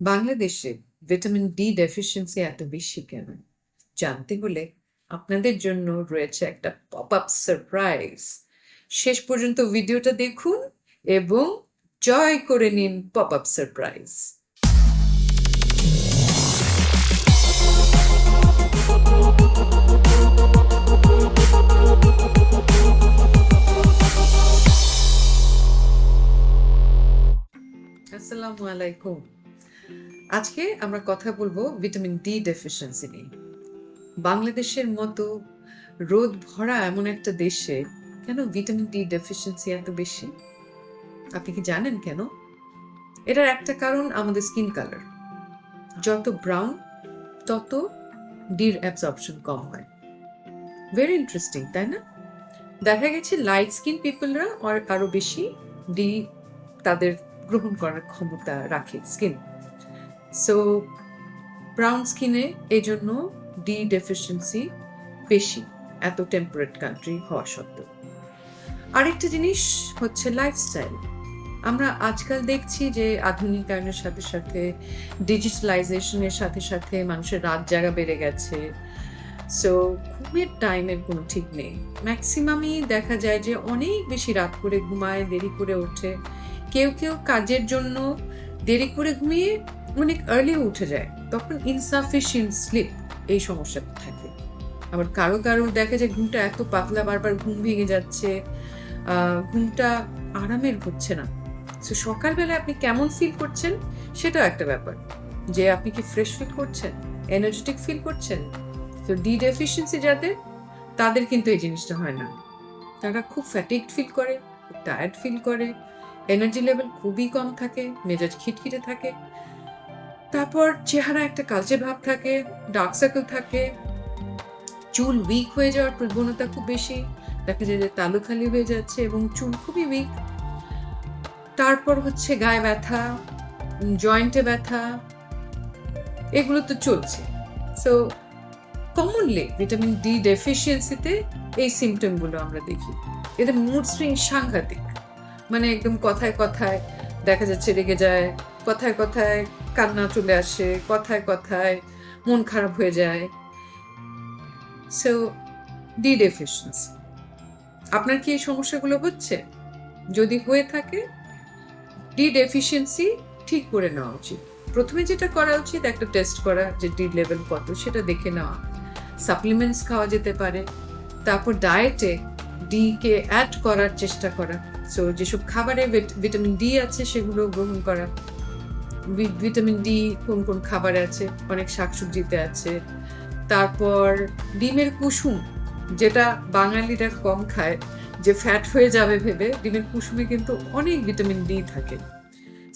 বাংলাদেশে vitamin D deficiency এত বেশি কেন? জানতে হলে আপনাদের জন্য রয়েছে একটা পপ আপ সারপ্রাইজ শেষ পর্যন্ত ভিডিওটা দেখুন এবং জয় করে নিন পপ আপ সারপ্রাইজ আসসালামু আলাইকুম। আজকে আমরা কথা বলব ভিটামিন ডি ডেফিসিয়েন্সি নিয়ে। বাংলাদেশের মতো রোদ ভরা এমন একটা দেশে কেন ভিটামিন ডি ডেফিসিয়েন্সি এত বেশি? আপনি কি জানেন কেন? এটার একটা কারণ আমাদের স্কিন কালার যত ব্রাউন তত ডির অ্যাবজর্পশন কম হয়। ভেরি ইন্টারেস্টিং তাই না? দেখা গেছে লাইট স্কিন পিপলরা আরও বেশি ডি তাদের গ্রহণ করার ক্ষমতা রাখে স্কিন সো ব্রাউন স্কিনে এই জন্য ডি ডেফিসিয়েন্সি বেশি, এত টেম্পারেট কান্ট্রি হওয়া সত্ত্বেও। আরেকটা জিনিস হচ্ছে লাইফস্টাইল আমরা আজকাল দেখছি যে আধুনিকায়নের সাথে সাথে ডিজিটালাইজেশনের সাথে সাথে মানুষের রাত জাগা বেড়ে গেছে। সো ঘুমের টাইমের কোনো ঠিক নেই। ম্যাক্সিমামই দেখা যায় যে অনেক বেশি রাত করে ঘুমায়, দেরি করে ওঠে। কেউ কেউ কাজের জন্য দেরি করে ঘুমিয়ে অনেক আর্লি উঠে যায়, তখন ইনসাফিসিয়েন্ট স্লিপ এই সমস্যাটা থাকে। আবার কারও কারও দেখে যে ঘুমটা এত পাতলা, বারবার ঘুম ভেঙে যাচ্ছে ঘুমটা আরামের হচ্ছে না। সো সকালবেলা আপনি কেমন ফিল করছেন? সেটাও একটা ব্যাপার। যে আপনি কি ফ্রেশ ফিল করছেন? এনার্জেটিক ফিল করছেন? তো ডি ডেফিসিয়েন্সি যাদের, তাদের কিন্তু এই জিনিসটা হয় না। তারা খুব ফ্যাটিকড ফিল করে টায়ার্ড ফিল করে। এনার্জি লেভেল খুবই কম থাকে, মেজাজ খিটখিটে থাকে। তারপর চেহারা একটা কালচে ভাব থাকে ডার্ক সার্কেল থাকে, চুল উইক হয়ে যাওয়ার প্রবণতা খুব বেশি, দেখা যায় যে তালু খালি হয়ে যাচ্ছে এবং চুল খুবই উইক তারপর হচ্ছে গায়ে ব্যথা জয়েন্টে ব্যথা, এগুলো তো চলছে। সো কমনলি ভিটামিন ডি ডেফিসিয়েন্সিতে এই সিমটমগুলো আমরা দেখি। এদের মুড সুইং সাংঘাতিক। মানে একদম কথায় কথায় দেখা যাচ্ছে রেগে যায় কথায় কথায় কান্না চলে আসে, কথায় কথায় মন খারাপ হয়ে যায়। সো ডি ডেফিসিয়েন্সি আপনার কি এই সমস্যাগুলো হচ্ছে? যদি হয়ে থাকে ডি ডেফিসিয়েন্সি ঠিক করে নেওয়া উচিত। প্রথমে যেটা করা উচিত, একটা টেস্ট করা যে ডি লেভেল কত, সেটা দেখে নেওয়া। সাপ্লিমেন্টস খাওয়া যেতে পারে। তারপর ডায়েটে ডি কে অ্যাড করার চেষ্টা করা। সো যেসব খাবারে ভিটামিন ডি আছে, সেগুলো গ্রহণ করা। ভিটামিন ডি কোন কোন খাবারে আছে, অনেক শাকসবজিতে আছে। তারপর ডিমের কুসুম, যেটা বাঙালিরা কম খায়, যে ফ্যাট হয়ে যাবে ভেবে ডিমের কুসুমে কিন্তু অনেক ভিটামিন ডি থাকে।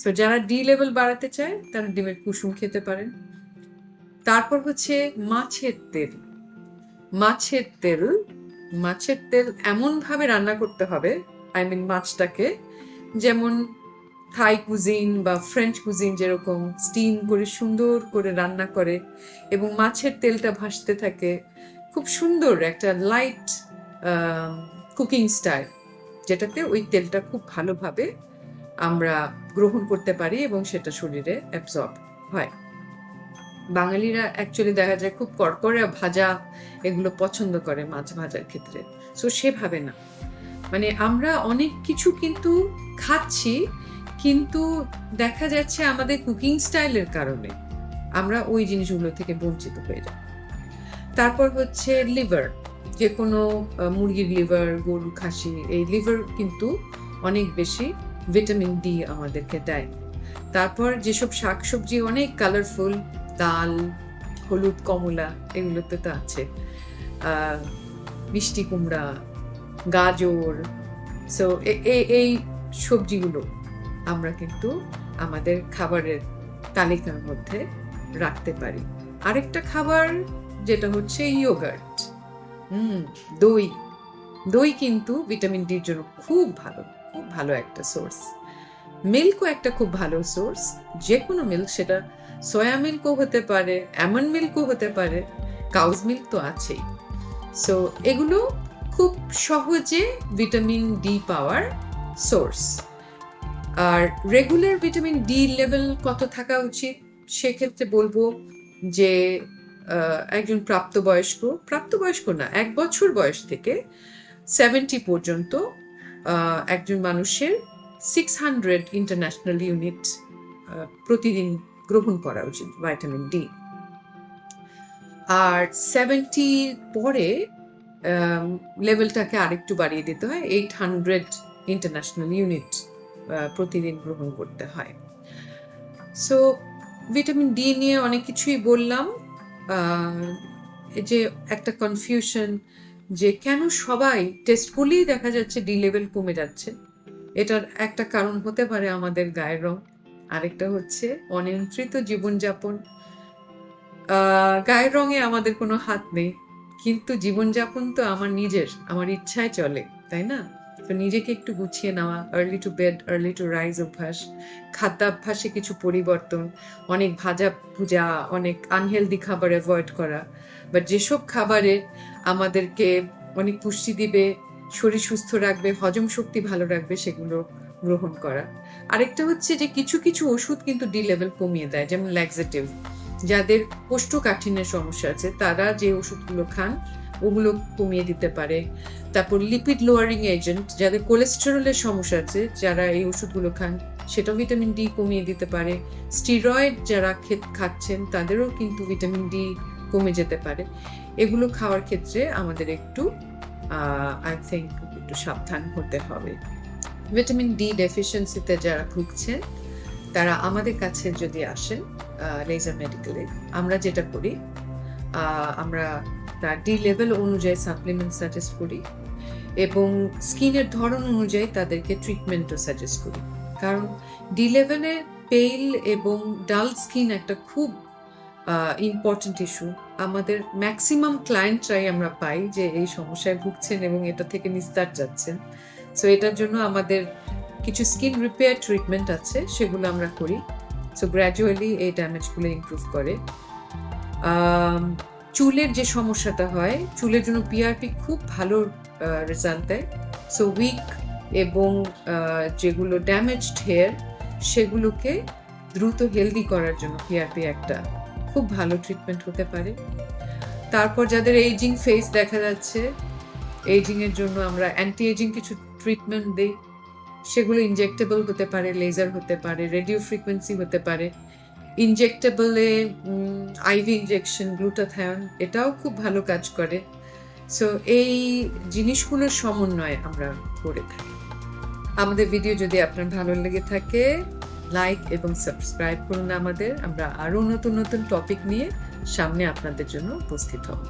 সো যারা ডি লেভেল বাড়াতে চায়, তারা ডিমের কুসুম খেতে পারেন। তারপর হচ্ছে মাছের তেল। মাছের তেল মাছের তেল এমনভাবে রান্না করতে হবে আই মিন মাছটাকে, যেমন থাই কুজিন বা ফ্রেঞ্চ কুজিন যেরকম স্টিম করে সুন্দর করে রান্না করে এবং মাছের তেলটা ভাসতে থাকে, খুব সুন্দর একটা লাইট কুকিং স্টাইল যেটাতে ওই তেলটা খুব ভালোভাবে আমরা গ্রহণ করতে পারি এবং সেটা শরীরে অ্যাবজর্ব হয়। বাঙালিরা অ্যাকচুয়ালি দেখা যায় খুব কড়কড়া ভাজা এগুলো পছন্দ করে মাছ ভাজার ক্ষেত্রে। সো সেভাবে না। মানে আমরা অনেক কিছু কিন্তু খাচ্ছি কিন্তু দেখা যাচ্ছে আমাদের কুকিং স্টাইলের কারণে আমরা ওই জিনিসগুলো থেকে বঞ্চিত হয়ে যাই। তারপর হচ্ছে লিভার যে কোনো মুরগির লিভার গরু খাসি, এই লিভার কিন্তু অনেক বেশি ভিটামিন ডি আমাদেরকে দেয়। তারপর যেসব শাকসবজি অনেক কালারফুল ডাল, হলুদ, কমলা, এগুলোতে তো আছে। মিষ্টি কুমড়া, গাজর সো এই সবজিগুলো আমরা কিন্তু আমাদের খাবারের তালিকার মধ্যে রাখতে পারি। আরেকটা খাবার যেটা হচ্ছে ইয়োগার্ট হুম, দই। দই কিন্তু ভিটামিন ডির জন্য খুব ভালো খুব ভালো একটা সোর্স মিল্কও একটা খুব ভালো সোর্স যে কোনো মিল্ক সেটা সয়া মিল্কও হতে পারে অ্যামন মিল্কও হতে পারে কাউজ মিল্ক তো আছেই। সো এগুলো খুব সহজে ভিটামিন ডি পাওয়ার সোর্স আর রেগুলার ভিটামিন ডি লেভেল কত থাকা উচিত? সেক্ষেত্রে বলব যে একজন প্রাপ্তবয়স্ক প্রাপ্তবয়স্ক না, এক বছর বয়স থেকে সেভেন্টি পর্যন্ত একজন মানুষের সিক্স হান্ড্রেড ইন্টারন্যাশনাল ইউনিট প্রতিদিন গ্রহণ করা উচিত ভাইটামিন ডি আর সেভেন্টির পরে লেভেলটাকে আরেকটু বাড়িয়ে দিতে হয় এইট হান্ড্রেড ইন্টারন্যাশনাল ইউনিট প্রতিদিন গ্রহণ করতে হয়। সো ভিটামিন ডি নিয়ে অনেক কিছুই বললাম। যে একটা কনফিউশন যে কেন সবাই টেস্ট করলেই দেখা যাচ্ছে ডি লেভেল কমে যাচ্ছে। এটার একটা কারণ হতে পারে আমাদের গায়ের রং। আরেকটা হচ্ছে অনিয়ন্ত্রিত জীবনযাপন। গায়ের রঙে আমাদের কোনো হাত নেই। কিন্তু জীবনযাপন তো আমার নিজের, আমার ইচ্ছায় চলে, তাই না? তো নিজেকে একটু গুছিয়ে নেওয়া early to bed early to rise অভ্যাস, খাদ্যাভ্যাসে কিছু পরিবর্তন, অনেক ভাজা ভুজা, অনেক আনহেলদি খাবার অ্যাভয়েড করা। বাট যেসব খাবারে আমাদেরকে অনেক পুষ্টি দিবে, শরীর সুস্থ রাখবে, হজম শক্তি ভালো রাখবে, সেগুলো গ্রহণ করা। আরেকটা হচ্ছে যে কিছু কিছু ওষুধ কিন্তু ডি লেভেল কমিয়ে দেয়, যেমন ল্যাক্সেটিভ যাদের কোষ্ঠকাঠিন্যের সমস্যা আছে, তারা যে ওষুধগুলো খান ওগুলো কমিয়ে দিতে পারে। তারপর লিপিড লোয়ারিং এজেন্ট যাদের কোলেস্টেরলের সমস্যা আছে, যারা এই ওষুধগুলো খান, সেটাও ভিটামিন ডি কমিয়ে দিতে পারে। স্টিরয়েড যারা খাচ্ছেন, তাদেরও কিন্তু ভিটামিন ডি কমে যেতে পারে। এগুলো খাওয়ার ক্ষেত্রে আমাদের একটু আই থিঙ্ক একটু সাবধান হতে হবে। ভিটামিন ডি ডেফিসিয়েন্সিতে যারা ভুগছেন, তারা আমাদের কাছে যদি আসেন লেজার মেডিকেলে আমরা যেটা করি আমরা তার ডি লেভেল অনুযায়ী সাপ্লিমেন্ট সাজেস্ট করি এবং স্কিনের ধরন অনুযায়ী তাদেরকে ট্রিটমেন্টও সাজেস্ট করি। কারণ ডি লেভেলে পেইল এবং ডাল স্কিন একটা খুব ইম্পর্টেন্ট ইস্যু আমাদের ম্যাক্সিমাম ক্লায়েন্টরাই আমরা পাই যে এই সমস্যায় ভুগছেন এবং এটা থেকে নিস্তার যাচ্ছেন। সো এটার জন্য আমাদের কিছু স্কিন রিপেয়ার ট্রিটমেন্ট আছে, সেগুলো আমরা করি। সো গ্র্যাজুয়ালি এই ড্যামেজগুলো ইমপ্রুভ করে। চুলের যে সমস্যাটা হয়, চুলের জন্য পিআরপি খুব ভালো রেজাল্ট দেয়। সো উইক এবং যেগুলো ড্যামেজড হেয়ার সেগুলোকে দ্রুত হেলদি করার জন্য পিআরপি একটা খুব ভালো ট্রিটমেন্ট হতে পারে। তারপর যাদের এইজিং ফেস দেখা যাচ্ছে এইজিং এর জন্য আমরা অ্যান্টি এজিং কিছু ট্রিটমেন্ট দিই। সেগুলো ইনজেক্টেবল হতে পারে লেজার হতে পারে রেডিও ফ্রিকোয়েন্সি হতে পারে। ইনজেক্টেবলে আইভি ইনজেকশন গ্লুটাথায়ন এটাও খুব ভালো কাজ করে। সো এই জিনিসগুলোর সমন্বয় আমরা করে থাকি। আমাদের ভিডিও যদি আপনার ভালো লেগে থাকে লাইক এবং সাবস্ক্রাইব করুন আমাদের। আমরা আরও নতুন নতুন টপিক নিয়ে সামনে আপনাদের জন্য উপস্থিত হব।